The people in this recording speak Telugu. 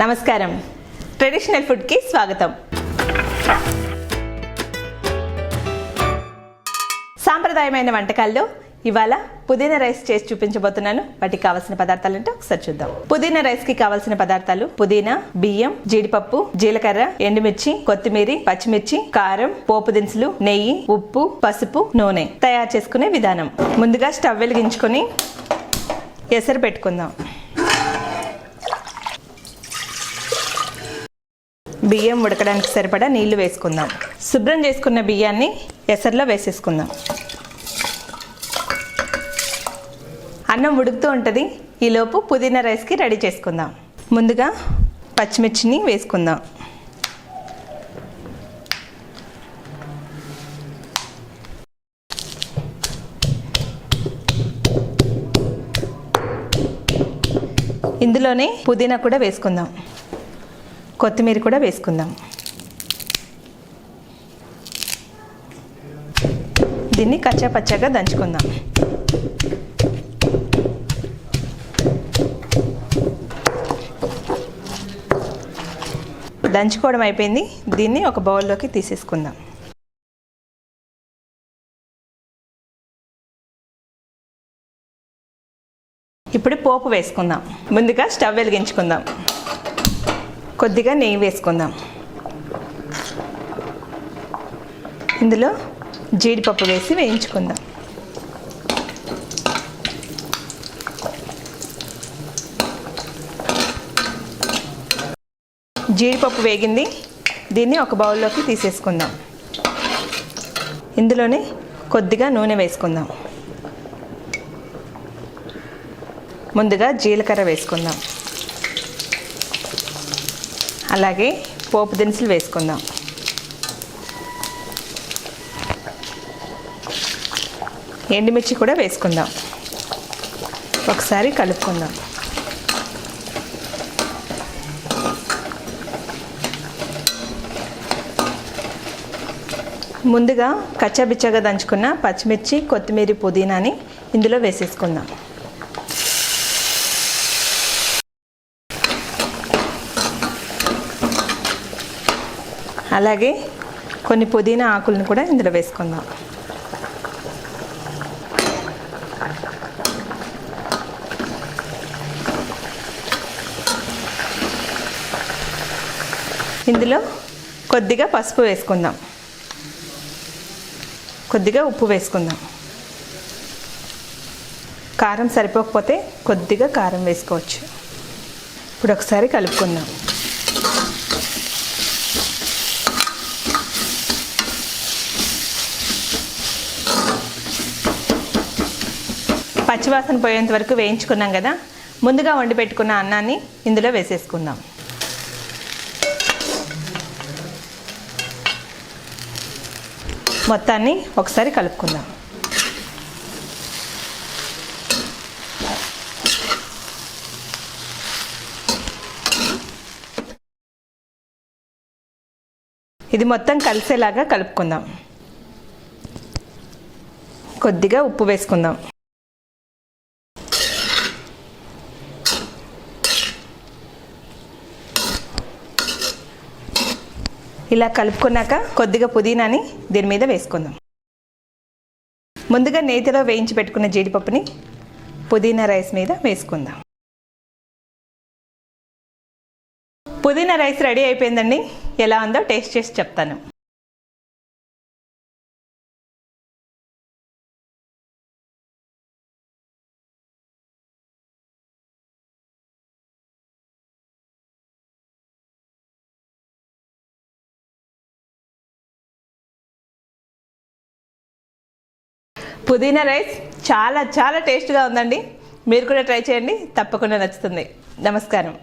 నమస్కారం. ట్రెడిషనల్ ఫుడ్కి స్వాగతం. సాంప్రదాయమైన వంటకాల్లో ఇవాళ పుదీనా రైస్ చేసి చూపించబోతున్నాను. వాటికి కావాల్సిన పదార్థాలు అంటే ఒకసారి చూద్దాం. పుదీనా రైస్కి కావాల్సిన పదార్థాలు పుదీనా బియ్యం జీడిపప్పు జీలకర్ర ఎండుమిర్చి కొత్తిమీర పచ్చిమిర్చి కారం పోపు దినుసులు నెయ్యి ఉప్పు పసుపు నూనె తయారు చేసుకునే విధానం. ముందుగా స్టవ్ వెలిగించుకొని ఎసరు పెట్టుకుందాం. బియ్యం ఉడకడానికి సరిపడా నీళ్ళు వేసుకుందాం. శుభ్రం చేసుకున్న బియ్యాన్ని ఎసర్లో వేసేసుకుందాం. అన్నం ఉడుకుతూ ఉంటుంది. ఈలోపు పుదీనా రైస్కి రెడీ చేసుకుందాం. ముందుగా పచ్చిమిర్చిని వేసుకుందాం. ఇందులోనే పుదీనా కూడా వేసుకుందాం. కొత్తిమీర కూడా వేసుకుందాం. దీన్ని కచ్చా పచ్చగా దంచుకుందాం. దంచుకోవడం అయిపోయింది. దీన్ని ఒక బౌల్లోకి తీసేసుకుందాం. ఇప్పుడు పోపు వేసుకుందాం. ముందుగా స్టవ్ వెలిగించుకుందాం. కొద్దిగా నెయ్యి వేసుకుందాం. ఇందులో జీడిపప్పు వేసి వేయించుకుందాం. జీడిపప్పు వేగింది. దీన్ని ఒక బౌల్లోకి తీసేసుకుందాం. ఇందులోనే కొద్దిగా నూనె వేసుకుందాం. ముందుగా జీలకర్ర వేసుకుందాం. అలాగే పోపు దినుసులు వేసుకుందాం. ఎండుమిర్చి కూడా వేసుకుందాం. ఒకసారి కలుపుకుందాం. ముందుగా కచ్చాబిచ్చగా దంచుకున్న పచ్చిమిర్చి కొత్తిమీర పుదీనాని ఇందులో వేసేసుకుందాం. అలాగే కొన్ని పుదీనా ఆకులను కూడా ఇందులో వేసుకుందాం. ఇందులో కొద్దిగా పసుపు వేసుకుందాం. కొద్దిగా ఉప్పు వేసుకుందాం. కారం సరిపోకపోతే కొద్దిగా కారం వేసుకోవచ్చు. ఇప్పుడు ఒకసారి కలుపుకుందాం. పచ్చివాసన పోయేంత వరకు వేయించుకున్నాం కదా ముందుగా వండి పెట్టుకున్న అన్నాన్ని ఇందులో వేసేసుకుందాం. మొత్తాన్ని ఒకసారి కలుపుకుందాం. ఇది మొత్తం కలిసేలాగా కలుపుకుందాం. కొద్దిగా ఉప్పు వేసుకుందాం. ఇలా కలుపుకున్నాక కొద్దిగా పుదీనాని దీని మీద వేసుకుందాం. ముందుగా నేతిలో వేయించి పెట్టుకున్న జీడిపప్పుని పుదీనా రైస్ మీద వేసుకుందాం. పుదీనా రైస్ రెడీ అయిపోయిందండి. ఎలా ఉందో టేస్ట్ చేసి చెప్తాను. పుదీనా రైస్ చాలా చాలా టేస్ట్గా ఉందండి. మీరు కూడా ట్రై చేయండి. తప్పకుండా నచ్చుతుంది. నమస్కారం.